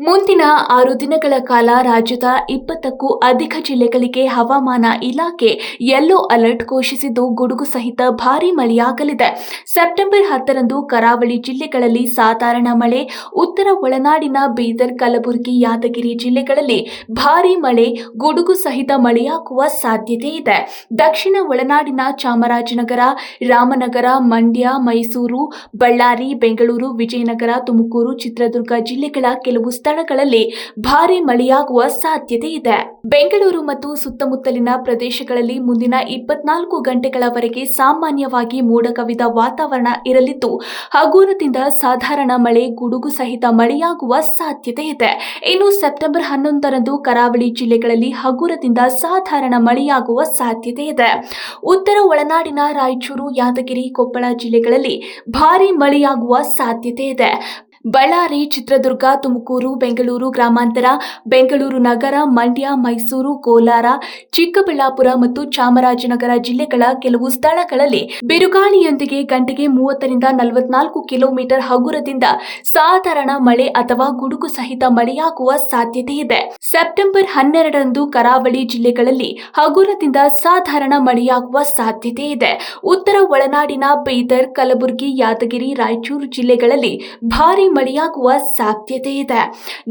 ಮುಂದಿನ ಆರು ದಿನಗಳ ಕಾಲ ರಾಜ್ಯದ ಇಪ್ಪತ್ತಕ್ಕೂ ಅಧಿಕ ಜಿಲ್ಲೆಗಳಿಗೆ ಹವಾಮಾನ ಇಲಾಖೆ ಯೆಲ್ಲೋ ಅಲರ್ಟ್ ಘೋಷಿಸಿದ್ದು ಗುಡುಗು ಸಹಿತ ಭಾರೀ ಮಳೆಯಾಗಲಿದೆ. ಸೆಪ್ಟೆಂಬರ್ ಹತ್ತರಂದು ಕರಾವಳಿ ಜಿಲ್ಲೆಗಳಲ್ಲಿ ಸಾಧಾರಣ ಮಳೆ, ಉತ್ತರ ಒಳನಾಡಿನ ಬೀದರ್, ಕಲಬುರಗಿ, ಯಾದಗಿರಿ ಜಿಲ್ಲೆಗಳಲ್ಲಿ ಭಾರೀ ಮಳೆ, ಗುಡುಗು ಸಹಿತ ಮಳೆಯಾಗುವ ಸಾಧ್ಯತೆ ಇದೆ. ದಕ್ಷಿಣ ಒಳನಾಡಿನ ಚಾಮರಾಜನಗರ, ರಾಮನಗರ, ಮಂಡ್ಯ, ಮೈಸೂರು, ಬಳ್ಳಾರಿ, ಬೆಂಗಳೂರು, ವಿಜಯನಗರ, ತುಮಕೂರು, ಚಿತ್ರದುರ್ಗ ಜಿಲ್ಲೆಗಳ ಕೆಲವು ಸ್ಥಳಗಳಲ್ಲಿ ಭಾರೀ ಮಳೆಯಾಗುವ ಸಾಧ್ಯತೆ ಇದೆ. ಬೆಂಗಳೂರು ಮತ್ತು ಸುತ್ತಮುತ್ತಲಿನ ಪ್ರದೇಶಗಳಲ್ಲಿ ಮುಂದಿನ ಇಪ್ಪತ್ನಾಲ್ಕು ಗಂಟೆಗಳವರೆಗೆ ಸಾಮಾನ್ಯವಾಗಿ ಮೋಡ ಕವಿದ ವಾತಾವರಣ ಇರಲಿದ್ದು, ಹಗುರದಿಂದ ಸಾಧಾರಣ ಮಳೆ, ಗುಡುಗು ಸಹಿತ ಮಳೆಯಾಗುವ ಸಾಧ್ಯತೆ ಇದೆ. ಇನ್ನು ಸೆಪ್ಟೆಂಬರ್ ಹನ್ನೊಂದರಂದು ಕರಾವಳಿ ಜಿಲ್ಲೆಗಳಲ್ಲಿ ಹಗುರದಿಂದ ಸಾಧಾರಣ ಮಳೆಯಾಗುವ ಸಾಧ್ಯತೆ ಇದೆ. ಉತ್ತರ ಒಳನಾಡಿನ ರಾಯಚೂರು, ಯಾದಗಿರಿ, ಕೊಪ್ಪಳ ಜಿಲ್ಲೆಗಳಲ್ಲಿ ಭಾರೀ ಮಳೆಯಾಗುವ ಸಾಧ್ಯತೆ ಇದೆ. ಬಳ್ಳಾರಿ, ಚಿತ್ರದುರ್ಗ, ತುಮಕೂರು, ಬೆಂಗಳೂರು ಗ್ರಾಮಾಂತರ, ಬೆಂಗಳೂರು ನಗರ, ಮಂಡ್ಯ, ಮೈಸೂರು, ಕೋಲಾರ, ಚಿಕ್ಕಬಳ್ಳಾಪುರ ಮತ್ತು ಚಾಮರಾಜನಗರ ಜಿಲ್ಲೆಗಳ ಕೆಲವು ಸ್ಥಳಗಳಲ್ಲಿ ಬಿರುಗಾಳಿಯೊಂದಿಗೆ ಗಂಟೆಗೆ ಮೂವತ್ತರಿಂದ ನಲವತ್ನಾಲ್ಕು ಕಿಲೋಮೀಟರ್ ಹಗುರದಿಂದ ಸಾಧಾರಣ ಮಳೆ ಅಥವಾ ಗುಡುಗು ಸಹಿತ ಮಳೆಯಾಗುವ ಸಾಧ್ಯತೆ ಇದೆ. ಸೆಪ್ಟೆಂಬರ್ ಹನ್ನೆರಡರಂದು ಕರಾವಳಿ ಜಿಲ್ಲೆಗಳಲ್ಲಿ ಹಗುರದಿಂದ ಸಾಧಾರಣ ಮಳೆಯಾಗುವ ಸಾಧ್ಯತೆ ಇದೆ. ಉತ್ತರ ಒಳನಾಡಿನ ಬೀದರ್, ಕಲಬುರಗಿ, ಯಾದಗಿರಿ, ರಾಯಚೂರು ಜಿಲ್ಲೆಗಳಲ್ಲಿ ಭಾರೀ ಮಳೆಯಾಗುವ ಸಾಧ್ಯತೆ ಇದೆ.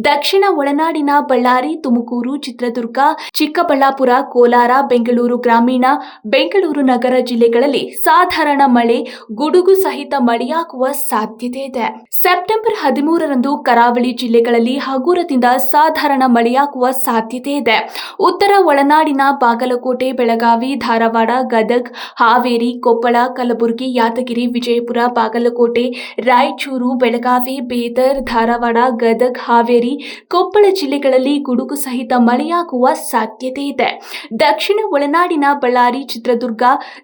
ದಕ್ಷಿಣ ಒಳನಾಡಿನ ಬಳ್ಳಾರಿ, ತುಮಕೂರು, ಚಿತ್ರದುರ್ಗ, ಚಿಕ್ಕಬಳ್ಳಾಪುರ, ಕೋಲಾರ, ಬೆಂಗಳೂರು ಗ್ರಾಮೀಣ, ಬೆಂಗಳೂರು ನಗರ ಜಿಲ್ಲೆಗಳಲ್ಲಿ ಸಾಧಾರಣ ಮಳೆ, ಗುಡುಗು ಸಹಿತ ಮಳೆಯಾಗುವ ಸಾಧ್ಯತೆ ಇದೆ. ಸೆಪ್ಟೆಂಬರ್ ಹದಿಮೂರರಂದು ಕರಾವಳಿ ಜಿಲ್ಲೆಗಳಲ್ಲಿ ಹಗುರದಿಂದ ಸಾಧಾರಣ ಮಳೆಯಾಗುವ ಸಾಧ್ಯತೆ ಇದೆ. ಉತ್ತರ ಒಳನಾಡಿನ ಬಾಗಲಕೋಟೆ, ಬೆಳಗಾವಿ, ಧಾರವಾಡ, ಗದಗ್, ಹಾವೇರಿ, ಕೊಪ್ಪಳ, ಕಲಬುರಗಿ, ಯಾದಗಿರಿ, ವಿಜಯಪುರ, ಬಾಗಲಕೋಟೆ, ರಾಯಚೂರು, ಬೆಳಗಾವಿ ಬೀದರ್, ಧಾರವಾಡ, ಗದಗ್, ಹಾವೇರಿ, ಕೊಪ್ಪಳ ಜಿಲ್ಲೆಗಳಲ್ಲಿ ಗುಡುಗು ಸಹಿತ ಮಳೆಯಾಗುವ ಸಾಧ್ಯತೆ ಇದೆ. ದಕ್ಷಿಣ ಒಳನಾಡಿನ ಬಳ್ಳಾರಿ, ಚಿತ್ರದುರ್ಗ,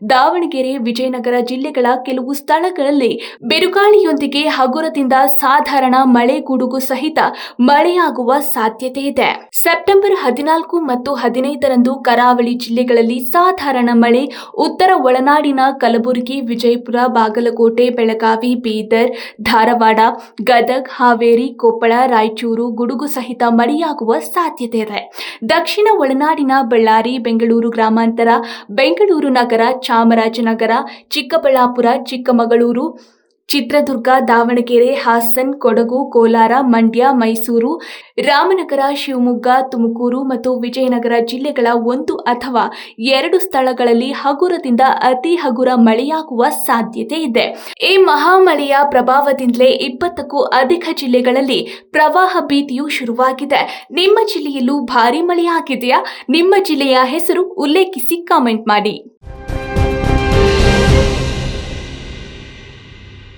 ದಾವಣಗೆರೆ, ವಿಜಯನಗರ ಜಿಲ್ಲೆಗಳ ಕೆಲವು ಸ್ಥಳಗಳಲ್ಲಿ ಬಿರುಗಾಳಿಯೊಂದಿಗೆ ಹಗುರದಿಂದ ಸಾಧಾರಣ ಮಳೆ ಗುಡುಗು ಸಹಿತ ಮಳೆಯಾಗುವ ಸಾಧ್ಯತೆ ಇದೆ. ಸೆಪ್ಟೆಂಬರ್ ಹದಿನಾಲ್ಕು ಮತ್ತು ಹದಿನೈದರಂದು ಕರಾವಳಿ ಜಿಲ್ಲೆಗಳಲ್ಲಿ ಸಾಧಾರಣ ಮಳೆ, ಉತ್ತರ ಒಳನಾಡಿನ ಕಲಬುರಗಿ, ವಿಜಯಪುರ, ಬಾಗಲಕೋಟೆ, ಬೆಳಗಾವಿ, ಬೀದರ್, ಧಾರವಾಡ ಗದಗ್, ಹಾವೇರಿ, ಕೊಪ್ಪಳ, ರಾಯಚೂರು, ಗುಡುಗು ಸಹಿತ ಮಳೆಯಾಗುವ ಸಾಧ್ಯತೆ ಇದೆ. ದಕ್ಷಿಣ ಒಳನಾಡಿನ ಬಳ್ಳಾರಿ, ಬೆಂಗಳೂರು ಗ್ರಾಮಾಂತರ, ಬೆಂಗಳೂರು ನಗರ, ಚಾಮರಾಜನಗರ, ಚಿಕ್ಕಬಳ್ಳಾಪುರ, ಚಿಕ್ಕಮಗಳೂರು ಚಿತ್ರದುರ್ಗ, ದಾವಣಗೆರೆ, ಹಾಸನ್, ಕೊಡಗು, ಕೋಲಾರ, ಮಂಡ್ಯ, ಮೈಸೂರು, ರಾಮನಗರ, ಶಿವಮೊಗ್ಗ, ತುಮಕೂರು ಮತ್ತು ವಿಜಯನಗರ ಜಿಲ್ಲೆಗಳ ಒಂದು ಅಥವಾ ಎರಡು ಸ್ಥಳಗಳಲ್ಲಿ ಹಗುರದಿಂದ ಅತಿ ಹಗುರ ಮಳೆಯಾಗುವ ಸಾಧ್ಯತೆ ಇದೆ. ಈ ಮಹಾಮಳೆಯ ಪ್ರಭಾವದಿಂದಲೇ ಇಪ್ಪತ್ತಕ್ಕೂ ಅಧಿಕ ಜಿಲ್ಲೆಗಳಲ್ಲಿ ಪ್ರವಾಹ ಭೀತಿಯು ಶುರುವಾಗಿದೆ. ನಿಮ್ಮ ಜಿಲ್ಲೆಯಲ್ಲೂ ಭಾರಿ ಮಳೆಯಾಗಿದೆಯಾ? ನಿಮ್ಮ ಜಿಲ್ಲೆಯ ಹೆಸರು ಉಲ್ಲೇಖಿಸಿ ಕಾಮೆಂಟ್ ಮಾಡಿ.